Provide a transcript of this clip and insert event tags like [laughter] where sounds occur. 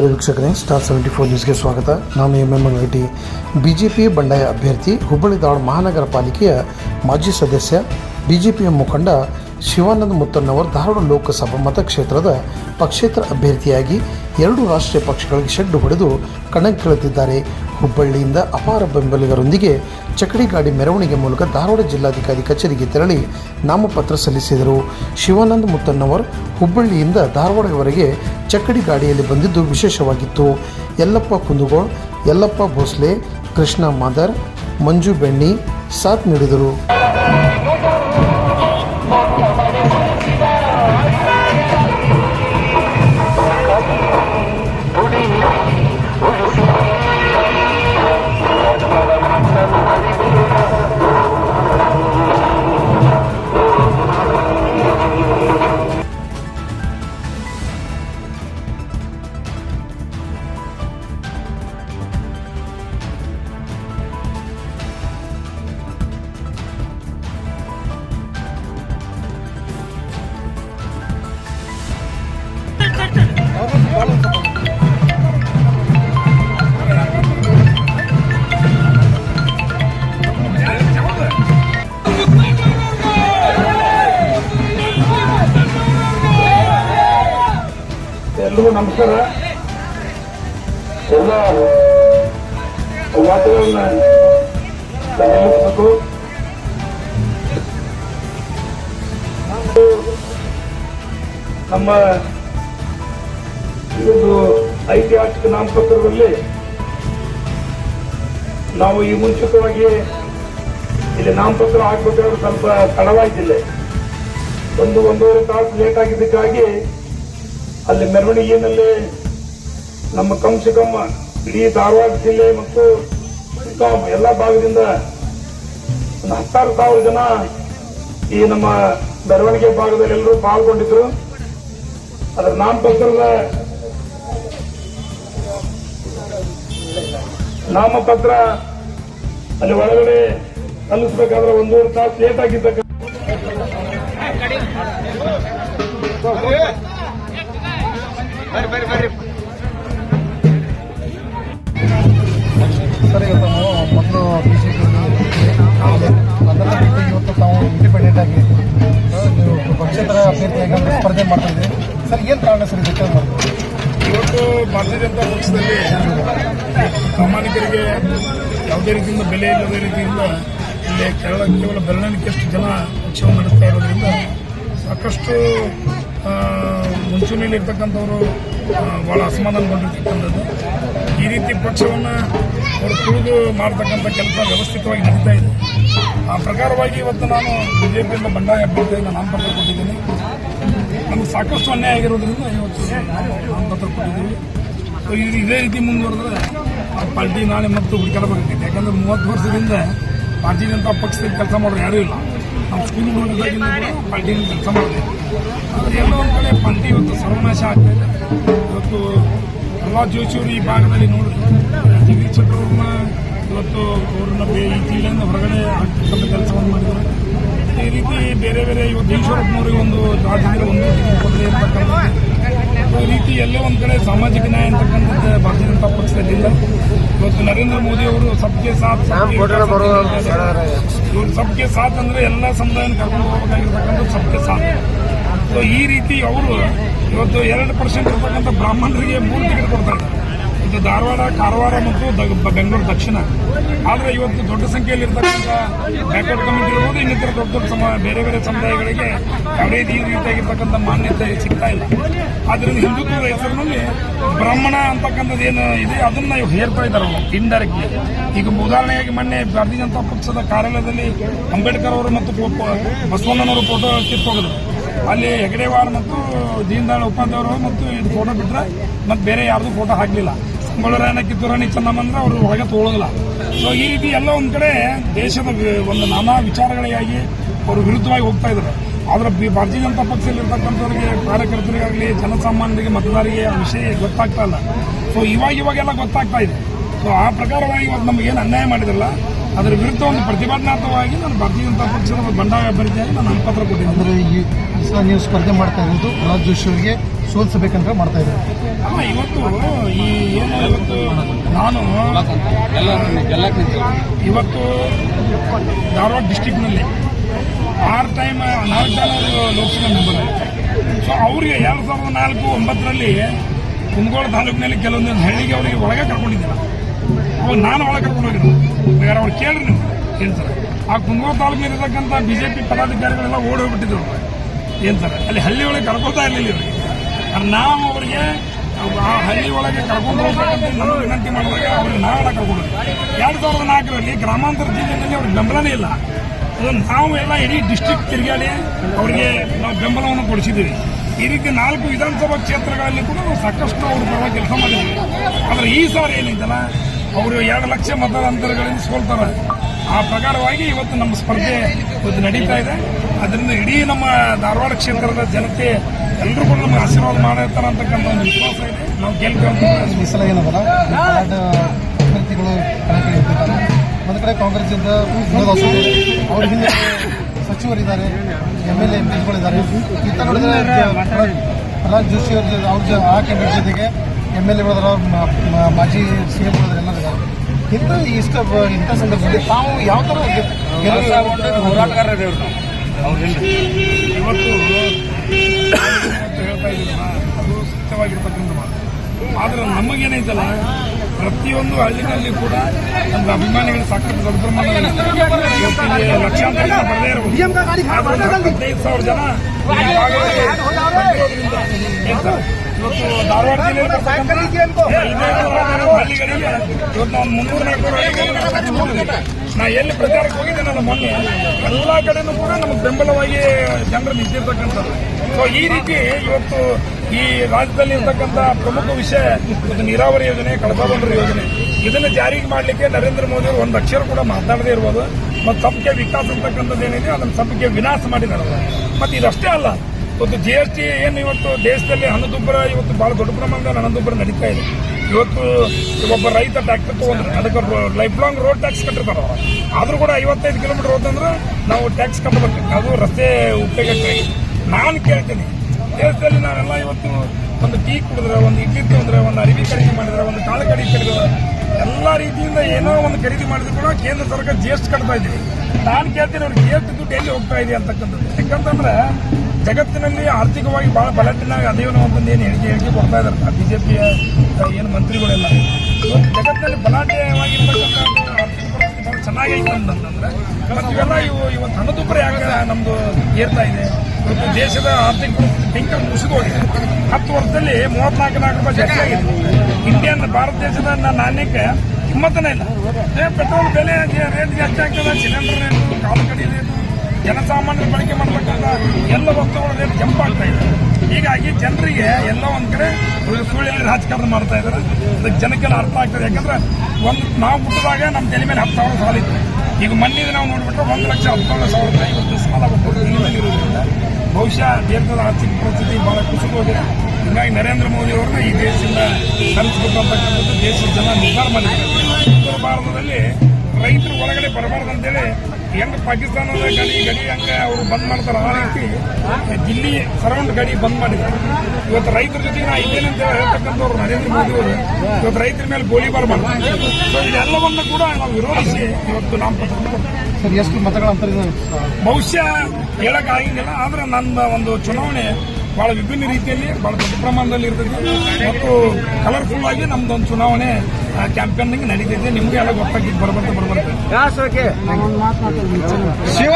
ನಮಸ್ಕಾರ ವೀಕ್ಷಕರೇ star seventy four ನ್ಯೂಸ್ಗೆ ಸ್ವಾಗತ. ನಾನು M M Angadi B J P ಬಂಡಾಯ ಅಭ್ಯರ್ಥಿ ಹುಬ್ಬಳ್ಳಿ ಧಾರವಾಡ ಮಹಾನಗರ ಪಾಲಿಕೆಯ ಮಾಜಿ ಸದಸ್ಯ ಬಿ ಜೆ ಮುಖಂಡ ಶಿವಾನಂದ ಮುತ್ತಣ್ಣವರ್ ಧಾರವಾಡ ಲೋಕಸಭಾ ಮತಕ್ಷೇತ್ರದ ಪಕ್ಷೇತರ ಅಭ್ಯರ್ಥಿಯಾಗಿ ಎರಡು ರಾಷ್ಟ್ರೀಯ ಪಕ್ಷಗಳಿಗೆ ಶೆಡ್ಡು ಹೊಡೆದು ಕಣಕ್ಕಿಳಿದಿದ್ದಾರೆ. ಹುಬ್ಬಳ್ಳಿಯಿಂದ ಅಪಾರ ಬೆಂಬಲಿಗರೊಂದಿಗೆ ಚಕಡಿ ಗಾಡಿ ಮೆರವಣಿಗೆ ಮೂಲಕ ಧಾರವಾಡ ಜಿಲ್ಲಾಧಿಕಾರಿ ಕಚೇರಿಗೆ ತೆರಳಿ ನಾಮಪತ್ರ ಸಲ್ಲಿಸಿದರು. ಶಿವಾನಂದ ಮುತ್ತಣ್ಣವರ್ ಹುಬ್ಬಳ್ಳಿಯಿಂದ ಧಾರವಾಡವರೆಗೆ ಚಕ್ಕಡಿ ಗಾಡಿಯಲ್ಲಿ ಬಂದಿದ್ದು ವಿಶೇಷವಾಗಿತ್ತು. ಯಲ್ಲಪ್ಪ ಕುಂದುಗೋಳ್, ಯಲ್ಲಪ್ಪ ಭೋಸ್ಲೆ, ಕೃಷ್ಣ ಮಾದರ್, ಮಂಜು ಬೆಣ್ಣಿ ಸಾಥ್ ನೀಡಿದರು. ನಮಸ್ಕಾರ. ಎಲ್ಲ ತಯಾರಿಸಬೇಕು ನಮ್ಮ ಇದೊಂದು ಐತಿಹಾಸಿಕ ನಾಮಪತ್ರದಲ್ಲಿ ನಾವು ಈ ಮುಂಚಿತವಾಗಿ ಇಲ್ಲಿ ನಾಮಪತ್ರ ಹಾಕ್ಬೇಕಾದ್ರೆ ಸ್ವಲ್ಪ ತಡವಾಯ್ತಿಲ್ಲ. ಒಂದು ಒಂದೂವರೆ ತಾಸು ಲೇಟ್ ಆಗಿದ್ದಕ್ಕಾಗಿ ಅಲ್ಲಿ ಮೆರವಣಿಗೆಯಲ್ಲಿ ನಮ್ಮ ಕಂಸಕಮ್ಮ ಇಡೀ ಧಾರವಾಡ ಜಿಲ್ಲೆ ಮತ್ತು ಎಲ್ಲ ಭಾಗದಿಂದ ಒಂದು ಹತ್ತಾರು ಸಾವಿರ ಜನ ಈ ನಮ್ಮ ಮೆರವಣಿಗೆ ಭಾಗದಲ್ಲಿ ಎಲ್ಲರೂ ಪಾಲ್ಗೊಂಡಿದ್ರು. ಅದರ ನಾಮಪತ್ರದ ನಾಮಪತ್ರ ಅಲ್ಲಿ ಒಳಗಡೆ ಸಲ್ಲಿಸಬೇಕಾದ್ರೆ ಒಂದೂವರೆ ತಾಸು ಲೇಟ್ ಆಗಿದ್ದಕ್ಕೆ ಸರ್ ಇವತ್ತು ನಾವು ಮೊದಲು ಬಿ ಜೆ ಅದನ್ನು ಬಿಟ್ಟು ಇವತ್ತು ತಾವು ಇಂಡಿಪೆಂಡೆಂಟ್ ಆಗಿ ನೀವು ಪಕ್ಷೇತರ ಅಭ್ಯರ್ಥಿಯಾಗಿ ಸ್ಪರ್ಧೆ ಮಾಡ್ತಾ ಇದ್ದೀರಿ ಸರ್ ಏನು ಕಾರಣ ಸರ್ ಇದಕ್ಕೆ ಇವತ್ತು ಭಾರತೀಯ ಜನತಾ ಪಕ್ಷದಲ್ಲಿ ಪ್ರಾಮಾಣಿಕರಿಗೆ ಯಾವುದೇ ರೀತಿಯಿಂದ ಬೆಲೆ ಇಲ್ಲದ ರೀತಿಯಿಂದ ಇಲ್ಲಿ ಕೇರಳ ಕೇವಲ ಬೆರಳಿಕೆಷ್ಟು ಜನ ಪಕ್ಷವನ್ನು ನಡೆಸ್ತಾ ಇರೋದ್ರಿಂದ ಸಾಕಷ್ಟು ಮುಂಚೂಣಿಯಲ್ಲಿ ಇರ್ತಕ್ಕಂಥವರು ಭಾಳ ಅಸಮಾಧಾನಗೊಂಡಿರ್ತಕ್ಕಂಥದ್ದು. ಈ ರೀತಿ ಪಕ್ಷವನ್ನು ಅವರು ತುಳಿದು ಮಾಡ್ತಕ್ಕಂಥ ಕೆಲಸ ವ್ಯವಸ್ಥಿತವಾಗಿ ನಡೀತಾ ಇದೆ. ಆ, ಪ್ರಕಾರವಾಗಿ ಇವತ್ತು ನಾನು ಬಿಜೆಪಿಯಿಂದ ಬಂಡಾಯ ಅಭ್ಯರ್ಥಿಯಿಂದ ನಾಮಪತ್ರ ಕೊಟ್ಟಿದ್ದೀನಿ. ನಮ್ಗೆ ಸಾಕಷ್ಟು ಅನ್ಯಾಯ ಆಗಿರೋದ್ರಿಂದ ಇವತ್ತು ನಾಮಪತ್ರ ಕೊಟ್ಟಿದ್ದೀವಿ. ಸೊ ಇದು ರೀತಿ ಮುಂದುವರೆದ್ರೆ ಆ ಪಾರ್ಟಿ ನಾಳೆ ಮತ್ತು ಬರ್ತೀನಿ ಯಾಕಂದ್ರೆ ಮೂವತ್ತು ವರ್ಷದಿಂದ ಭಾರತೀಯ ಪಕ್ಷದಲ್ಲಿ ಕೆಲಸ ಮಾಡೋರು ಯಾರೂ ಇಲ್ಲ. ನಾವು ಸ್ಕೂಲ್ ಹೋಗಿದ್ದಾಗಿಂದ ಪಾರ್ಟಿಯಿಂದ ಕೆಲಸ ಮಾಡ್ತೀವಿ. ಆದರೆ ಎಲ್ಲ ಒಂದು ಕಡೆ ಪಂಟಿ ಇವತ್ತು ಸರ್ವನಾಶ ಆಗ್ತಾ ಇದೆ. ಇವತ್ತು ಪ್ರಹ್ಲಾದ್ ಜೋಶಿಯವರು ಈ ಭಾಗದಲ್ಲಿ ನೋಡಿದ್ರು. ಜಗದೀಶ್ ಶೆಟ್ಟರ್ ಅವ್ರನ್ನ ಇವತ್ತು ಅವ್ರನ್ನ ಈ ಜಿಲ್ಲೆಯಿಂದ ಹೊರಗಡೆ ಹಾಕ್ತಕ್ಕಂಥ ಕೆಲಸವನ್ನು ಮಾಡಿದ್ದಾರೆ. ಈ ರೀತಿ ಬೇರೆ ಬೇರೆ ಇವತ್ತು ಈಶ್ವರಪ್ಪನವರಿಗೆ ಒಂದು ರಾಜ್ಯದಲ್ಲಿ ಒಂದು ಕೊಡದೇ ಇರ್ತಕ್ಕಂಥದ್ದು ಈ ರೀತಿ ಎಲ್ಲೇ ಒಂದು ಕಡೆ ಸಾಮಾಜಿಕ ನ್ಯಾಯ ಅಂತಕ್ಕಂಥದ್ದು ಭಾರತೀಯ ಜನತಾ ಪಕ್ಷದಲ್ಲಿಲ್ಲ ಇವತ್ತು ನರೇಂದ್ರ ಮೋದಿ ಅವರು ಸಬ್ಗೆ ಸಾಥ್ ಇವರು ಸಬ್ಗೆ ಸಾಥ್ ಅಂದ್ರೆ ಎಲ್ಲ ಸಮುದಾಯನ ಕರ್ಕೊಂಡು ಹೋಗಬೇಕಾಗಿರ್ತಕ್ಕಂಥ ಸಬ್ಗೆ ಸಾಥ್. ಸೊ ಈ ರೀತಿ ಅವರು ಇವತ್ತು ಎರಡು ಪರ್ಸೆಂಟ್ ಇರ್ತಕ್ಕಂಥ ಬ್ರಾಹ್ಮಣರಿಗೆ ಮೂರು ಟಿಕೆಟ್ ಕೊಡ್ತಾ ಇದ್ದಾರೆ ಇದು ಧಾರವಾಡ ಕಾರವಾರ ಮತ್ತು ಬೆಂಗಳೂರು ದಕ್ಷಿಣ. ಆದರೆ ಇವತ್ತು ದೊಡ್ಡ ಸಂಖ್ಯೆಯಲ್ಲಿ ಇರ್ತಕ್ಕಂಥ ಬ್ಯಾಕ್ವರ್ಡ್ ಕಮಿಟಿ ಇರ್ಬೋದು ಇನ್ನಿತರ ದೊಡ್ಡ ದೊಡ್ಡ ಸಮ ಬೇರೆ ಬೇರೆ ಸಮುದಾಯಗಳಿಗೆ ಯಾವುದೇ ರೀತಿಯಾಗಿರ್ತಕ್ಕಂಥ ಮಾನ್ಯತೆ ಸಿಗ್ತಾ ಇಲ್ಲ. ಆದ್ದರಿಂದ ಹಿಂದುತ್ವದ ಹೆಸರಿನಲ್ಲಿ ಬ್ರಾಹ್ಮಣ ಅಂತಕ್ಕಂಥದ್ದು ಏನು ಇದೆ, ಅದನ್ನ ಹೇರ್ತಾ ಇದ್ದಾರೆ ಅವರು ಇಂಡೈರೆಕ್ಟ್ಲಿ ಈಗ ಉದಾಹರಣೆಯಾಗಿ ಮೊನ್ನೆ ಭಾರತೀಯ ಜನತಾ ಪಕ್ಷದ ಕಾರ್ಯಾಲಯದಲ್ಲಿ ಅಂಬೇಡ್ಕರ್ ಅವರು ಮತ್ತು ಬಸವಣ್ಣನವರು ಫೋಟೋ ಕಿತ್ತೋಗಿದ್ರು ಅಲ್ಲಿ ಹೆಗಡೆವಾರ್ ಮತ್ತು ದೀನ್ ದಯಾಳ್ ಮತ್ತು ಇದು ಫೋಟೋ ಬಿಟ್ಟರೆ ಮತ್ತು ಬೇರೆ ಯಾರ್ದು ಫೋಟೋ ಹಾಕಲಿಲ್ಲ. ಸಂಗೊಳ್ಳ ಕಿತ್ತೂರಾಣಿ ಚೆನ್ನಮ್ಮ ಅಂದ್ರೆ ಅವರು ಹೊರಗೆ ತಗೊಳ್ಳೋದಿಲ್ಲ ಸೊ ಈ ರೀತಿ ಎಲ್ಲ ಒಂದು ಕಡೆ ದೇಶದ ಒಂದು ನಾನಾ ವಿಚಾರಗಳಿಗಾಗಿ ಅವರು ವಿರುದ್ಧವಾಗಿ ಹೋಗ್ತಾ ಇದ್ದಾರೆ. ಆದ್ರೆ ಬಿ- ಭಾರತೀಯ ಜನತಾ ಪಕ್ಷದಲ್ಲಿರ್ತಕ್ಕಂಥವ್ರಿಗೆ ಕಾರ್ಯಕರ್ತರಿಗಾಗಲಿ ಜನಸಾಮಾನ್ಯರಿಗೆ ಮತದಾರರಿಗೆ ಆ ವಿಷಯ ಗೊತ್ತಾಗ್ತಾ ಇಲ್ಲ. ಸೊ ಇವಾಗ ಇವಾಗೆಲ್ಲ ಗೊತ್ತಾಗ್ತಾ ಇದೆ. ಸೊ ಆ ಪ್ರಕಾರವಾಗಿ ಇವತ್ತು ನಮಗೇನು ಅನ್ಯಾಯ ಮಾಡಿದ್ರಲ್ಲ ಅದರ ವಿರುದ್ಧ ಒಂದು ಪ್ರತಿಭಟನಾತ್ಮಕವಾಗಿ ನಾನು ಭಾರತೀಯ ಜನತಾ ಪಕ್ಷದ ಒಂದು ಬಂಡಾಯ ಅಭ್ಯರ್ಥಿಯಾಗಿ ನಾನು ನಾಮಪತ್ರ ಕೊಟ್ಟಿದ್ದೆ ಅಂದರೆ ಈ ನೀವು ಸ್ಪರ್ಧೆ ಮಾಡ್ತಾ ಇರೋದು ರಾಜ್ ಜೋಶಿ ಅವರಿಗೆ ಸೋಲಿಸಬೇಕಂತ ಮಾಡ್ತಾ ಇದ್ದಾರೆ. ಅಲ್ಲ ಇವತ್ತು ಈ ಏನು ಇವತ್ತು ನಾನು ಇವತ್ತು ಧಾರವಾಡ ಡಿಸ್ಟಿಕ್ನಲ್ಲಿ ಆರು ಟೈಮ್ ನಾಲ್ಕು ಜನ ಅವರು ಲೋಕಸಭಾ ಮೆಂಬರ್ ಸೊ ಅವರಿಗೆ ಎರಡು ಸಾವಿರದ ನಾಲ್ಕು ಒಂಬತ್ತರಲ್ಲಿ ಕುಂದಗೋಳ ತಾಲೂಕಿನಲ್ಲಿ ಕೆಲವೊಂದು ಹಳ್ಳಿಗೆ ಅವರಿಗೆ ಒಳಗೆ ಕರ್ಕೊಂಡಿದ್ದಿಲ್ಲ ಅವಾಗ ನಾನು ಒಳಗೆ ಕರ್ಕೊಂಡು ಹೋಗಿದ್ದೆ ಬೇಕಾದ್ರೆ ಅವ್ರು ಕೇಳ್ರಿ ನೀವು, ಏನು ಸರ್? ಆ ಕುಂದಗೋಳ ತಾಲೂಕಿನಲ್ಲಿ ಇರತಕ್ಕಂಥ ಬಿ ಜೆ ಪಿ ಪದಾಧಿಕಾರಿಗಳೆಲ್ಲ ಓಡಿ ಹೋಗ್ಬಿಟ್ಟಿದ್ರು. ಸರ್? ಅಲ್ಲಿ ಹಳ್ಳಿ ಒಳಗೆ ಕರ್ಕೊತಾ ಇರಲಿಲ್ಲ ಇವರಿಗೆ ಆದ್ರೆ ನಾವು ಅವರಿಗೆ ಆ ಹಳ್ಳಿ ಒಳಗೆ ಕರ್ಕೊಂಡು ಹೋಗ್ಬೇಕಂತ ನಾನು ವಿನಂತಿ ಮಾಡಿದಾಗ ಅವ್ರಿಗೆ ನಾವೆಲ್ಲ ಕರ್ಕೊಂಡು. ಎರಡು ಸಾವಿರದ ನಾಲ್ಕರಲ್ಲಿ ಗ್ರಾಮಾಂತರ ಜಿಲ್ಲೆಯಲ್ಲಿ ಅವ್ರಿಗೆ ಬೆಂಬಲನೇ ಇಲ್ಲ. ಅದು ನಾವು ಎಲ್ಲ ಇಡೀ ಡಿಸ್ಟಿಕ್ ತಿರುಗಾಡಿ ಅವರಿಗೆ ನಾವು ಬೆಂಬಲವನ್ನು ಕೊಡಿಸಿದ್ದೀವಿ. ಈ ರೀತಿ ನಾಲ್ಕು ವಿಧಾನಸಭಾ ಕ್ಷೇತ್ರಗಳಲ್ಲಿ ಕೂಡ ನಾವು ಸಾಕಷ್ಟು ಅವ್ರ ಪರವಾಗಿ ಕೆಲಸ ಮಾಡಿದ್ದೀವಿ. ಆದರೆ ಈ ಸಾರಿ ಏನಿದ್ದಲ್ಲ ಅವರು ಎರಡು ಲಕ್ಷ ಮತದಾಂತರಗಳಿಂದ ಸೋಲ್ತಾರೆ. ಆ ಪ್ರಕಾರವಾಗಿ ಇವತ್ತು ನಮ್ಮ ಸ್ಪರ್ಧೆ ಇವತ್ತು ನಡೀತಾ ಇದೆ. ಅದರಿಂದ ಇಡೀ ನಮ್ಮ ಧಾರವಾಡ ಕ್ಷೇತ್ರದ ಜನತೆ ಎಲ್ಲರೂ ಕೂಡ ನಮಗೆ ಆಶೀರ್ವಾದ ಮಾಡಿರ್ತಾರೆ ಅಂತಕ್ಕಂಥ ಒಂದು ವಿಶ್ವಾಸ ಇದೆ. ನಾವು ಗೆಲ್ತೀವಿ ಈ ಕಡೆ ಕಾಂಗ್ರೆಸ್ಸಿಂದ ಅವ್ರ ಹಿಂದೆ ಸಚಿವರಿದ್ದಾರೆ ಎಂ ಎಲ್ ಎ ಎಂ ಪಿಗಳಿದ್ದಾರೆ ತರ ನೋಡಿದ್ರೆ ಪ್ರಹ್ಲಾದ್ ಜೋಶಿ ಅವ್ರ ಅವ್ರ ಆ ಕ್ಯಾಂಡಿಡೇಟ್ ಜೊತೆಗೆ ಎಂ ಎಲ್ ಎಗಳಿದಾರ ಮಾಜಿ ಸಿ ಎಂ ಎಲ್ಲರಿದ್ದಾರೆ ಇಂಥ ಇಷ್ಟ ಇಂಥ ಸಂದರ್ಭದಲ್ಲಿ ತಾವು ಯಾವ ಥರ ಹೋರಾಟಗಾರರೇ [coughs] ಹೇಳ್ತಾ ಅದು ಸತ್ಯವಾಗಿರ್ತಕ್ಕಂಥ ಮಾತು. ಆದ್ರೆ ನಮಗೇನೈತಲ್ಲ ಪ್ರತಿಯೊಂದು ಹಳ್ಳಿನಲ್ಲಿ ಕೂಡ ನಮ್ಮ ಅಭಿಮಾನಿಗಳು ಸಾಕಷ್ಟು ಇಲ್ಲಿ ಲಕ್ಷಾಂತರ ಜನ ಬರದೇ ಇರಬಹುದು ಹದಿನೈದು ಸಾವಿರ ಜನ? ಇವತ್ತು ಧಾರವಾಡ ಜಿಲ್ಲೆಯಲ್ಲಿ ಇವತ್ತು ನಾವು ಮುನ್ನೂರ ನಾಲ್ಕು. ನಾ ಎಲ್ಲಿ ಪ್ರಚಾರಕ್ಕೆ ಹೋಗಿದ್ದೇನಲ್ಲ ಮೊನ್ನೆ. ಎಲ್ಲಾ ಕಡೆನೂ ಕೂಡ ನಮಗೆ ಬೆಂಬಲವಾಗಿ ಜನರು ನಿಂತಿರ್ತಕ್ಕಂಥದ್ದು. ಸೊ ಈ ರೀತಿ ಇವತ್ತು ಈ ರಾಜ್ಯದಲ್ಲಿ ಇರ್ತಕ್ಕಂಥ ಪ್ರಮುಖ ವಿಷಯ ಒಂದು ನೀರಾವರಿ ಯೋಜನೆ, ಕಳಸಾ ಬಂಡೂರು ಯೋಜನೆ. ಇದನ್ನು ಜಾರಿಗೆ ಮಾಡಲಿಕ್ಕೆ ನರೇಂದ್ರ ಮೋದಿ ಅವರು ಒಂದು ಅಕ್ಷರ ಕೂಡ ಮಾತನಾಡದೇ ಇರ್ಬೋದು. ಮತ್ತು ಸಬ್ಕೆ ವಿಕಾಸ ಅಂತಕ್ಕಂಥದ್ದು ಏನಿದೆ, ಅದನ್ನು ಸಬ್ಕೆ ವಿನಾಶ ಮಾಡಿದ್ದಾರೆ ಮತ್ತು ಇದಷ್ಟೇ ಅಲ್ಲ, ಒಂದು ಜಿ ಎಸ್ ಟಿ ಏನು ಇವತ್ತು ದೇಶದಲ್ಲಿ ಹಣದುಬ್ಬರ ಇವತ್ತು ಭಾಳ ದೊಡ್ಡ ಪ್ರಮಾಣದಲ್ಲಿ ಹಣದುಬ್ಬರ ನಡೀತಾ ಇದೆ. ಇವತ್ತು ಒಬ್ಬ ರೈತ ಟ್ಯಾಕ್ಟರ್ ತೊಗೊಂಡ್ರೆ, ಅದಕ್ಕೆ ಲೈಫ್ ಲಾಂಗ್ ರೋಡ್ ಟ್ಯಾಕ್ಸ್ ಕಟ್ಟಿರ್ತಾರ. ಆದರೂ ಕೂಡ ಐವತ್ತೈದು ಕಿಲೋಮೀಟರ್ ಹೋದಂದ್ರೆ ನಾವು ಟ್ಯಾಕ್ಸ್ ಕಟ್ಟಬೇಕು. ಅದು ರಸ್ತೆ ಉಪಯೋಗಕ್ಕಾಗಿ ನಾನು ಕೇಳ್ತೀನಿ ದೇಶದಲ್ಲಿ ನಾವೆಲ್ಲ ಇವತ್ತು ಒಂದು ಟೀ ಕುಡಿದ್ರೆ, ಒಂದು ಇಡ್ಲಿ ತಂದ್ರೆ, ಒಂದು ಅರಿವಿ ಖರೀದಿ ಮಾಡಿದ್ರೆ, ಒಂದು ಕಾಳು ಖರೀದಿ ಕಡಿದ್ರೆ ಎಲ್ಲ ರೀತಿಯಿಂದ ಏನೋ ಒಂದು ಖರೀದಿ ಮಾಡಿದ್ರು ಕೂಡ ಕೇಂದ್ರ ಸರ್ಕಾರ ಜಿ ಎಸ್ ಕಟ್ತಾ ಇದ್ದೀವಿ ನಾನು ಕೇಳ್ತೀನಿ ಅವ್ರಿಗೆ ಜಿ ಎಸ್ ದುಡ್ಡು ಎಲ್ಲಿ ಹೋಗ್ತಾ ಇದೆ ಅಂತಕ್ಕಂಥದ್ದು. ಯಾಕಂತಂದ್ರೆ ಜಗತ್ತಿನಲ್ಲಿ ಆರ್ಥಿಕವಾಗಿ ಭಾಳ ಬಲಟ್ಟಿನಾಗ ಅದೇನೋ ಒಂದು ಏನು ಹೇಳಿಕೆ ಹೇಳಿಕೆ ಕೊಡ್ತಾ ಇದಾರೆ ಪಿಯ ಏನು ಮಂತ್ರಿಗಳೆಲ್ಲ. ಜಗತ್ತಿನಲ್ಲಿ ಬಲಾಢ್ಯವಾಗಿರ್ತಕ್ಕಂಥ ಆರ್ಥಿಕ ಅಂತಂದ್ರೆ ಇವೆಲ್ಲ ಇವು ಇವತ್ತು ಹಣದುಬ್ಬರ ಯಾಕೆ ನಮ್ಮದು ಏರ್ತಾ ಇದೆ? ಇವತ್ತು ದೇಶದ ಆರ್ಥಿಕ ಪರಿಸ್ಥಿತಿ ಮುಸಿದೋಗಿದೆ ಹತ್ತು ವರ್ಷದಲ್ಲಿ ಮೂವತ್ನಾಲ್ಕು ನಾಲ್ಕು ರೂಪಾಯಿ ಜಾಸ್ತಿ ಆಗಿದೆ. ಇಂಡಿಯನ್ ಭಾರತ ದೇಶದ ನಾಣ್ಯಕ್ಕೆ ಕಿಮ್ಮತ್ತನೇ ಇಲ್ಲ. ಪೆಟ್ರೋಲ್ ಬೆಲೆ ರೇಟ್ ಜಾಸ್ತಿ ಆಗ್ತದೆ ಸಿಲಿಂಡರ್ ರೇಟು ಕಾಲು ಕಡಿ ರೇಟು ಜನಸಾಮಾನ್ಯರು ಬಳಕೆ ಮಾಡತಕ್ಕಂಥ ಎಲ್ಲ ವಸ್ತುಗಳ ರೇಟ್ ಜಂಪ್ ಆಗ್ತಾ ಇದೆ. ಹೀಗಾಗಿ ಜನರಿಗೆ ಎಲ್ಲ ಒಂದ್ ಕಡೆ ಸುಳ್ಳಿಯಲ್ಲಿ ರಾಜಕಾರಣ ಮಾಡ್ತಾ ಇದ್ದಾರೆ. ಅದಕ್ಕೆ ಜನಕ್ಕೆಲ್ಲ ಅರ್ಥ ಆಗ್ತದೆ. ಯಾಕಂದ್ರೆ ಒಂದು ನಾವು ಹುಟ್ಟಿದಾಗ ನಮ್ಮ ತಲೆ ಮೇಲೆ ಹತ್ತು ಸಾವಿರ ಸಾಲ ಇತ್ತು. ಈಗ ಮೊನ್ನೆ ನಾವು ನೋಡ್ಬಿಟ್ರೆ ಒಂದು ಲಕ್ಷ ಹತ್ತೊಂಬತ್ತು ಸಾವಿರ ರೂಪಾಯಿ ಇವತ್ತು ಸಾಲ ಇರೋದ್ರಿಂದ ಬಹುಶಃ ದೇಶದ ಆರ್ಥಿಕ ಪರಿಸ್ಥಿತಿ ಬಹಳ ಕುಸಿದು ಹೋಗಿದೆ ಹೀಗಾಗಿ ನರೇಂದ್ರ ಮೋದಿ ಅವ್ರನ್ನ ಈ ದೇಶದಿಂದ ಕಲಿಸಬೇಕು ಅಂತಕ್ಕಂಥದ್ದು ದೇಶದ ಜನ ನಿರ್ಧಾರ ಮಾಡಿದ್ದಾರೆ. ಉತ್ತರ ಭಾರತದಲ್ಲಿ ರೈತರು ಒಳಗಡೆ ಬರಬಾರ್ದು ಅಂತೇಳಿ ಹೆಂಗ್ ಪಾಕಿಸ್ತಾನದ ಗಡಿ ಗಡಿ ಹಂಗ ಅವರು ಬಂದ್ ಮಾಡ್ತಾರೆ. ಆ ರೀತಿ ದಿಲ್ಲಿ ಸರೌಂಡ್ ಗಡಿ ಬಂದ್ ಮಾಡಿದ್ರು. ಇವತ್ತು ರೈತರ ಜೊತೆ ನಾ ಇದ್ದೇನೆ ಅಂತ ಹೇಳ್ತಕ್ಕಂಥವ್ರು ನರೇಂದ್ರ ಮೋದಿ ಅವರು ಇವತ್ತು ರೈತರ ಮೇಲೆ ಗೋಲಿಬಾರ್ ಮಾಡ್ತಾರೆ ಸೊ ಇದೆಲ್ಲವನ್ನ ಕೂಡ ನಾವು ವಿರೋಧಿಸಿ ಇವತ್ತು ನಾವು ಎಷ್ಟು ಮತಗಳ ಬಹುಶಃ ಹೇಳಕ್ ಆಗಿಲ್ಲ ಆದ್ರೆ ನನ್ನ ಒಂದು ಚುನಾವಣೆ ಬಹಳ ವಿಭಿನ್ನ ರೀತಿಯಲ್ಲಿ ಬಹಳ ದೊಡ್ಡ ಪ್ರಮಾಣದಲ್ಲಿ ಇರ್ತೈತಿ ಮತ್ತು ಕಲರ್ಫುಲ್ ಆಗಿ ನಮ್ದು ಒಂದು ಚುನಾವಣೆ ಕ್ಯಾಂಪೇನ್ ನಡೀತೈತೆ. ನಿಮ್ಗೆ ಎಲ್ಲ ಗೊತ್ತಾಗಿದ್ದು ಬರ್ಬರ್ತ ಬರ್ಬರ್ತ ಶಿವ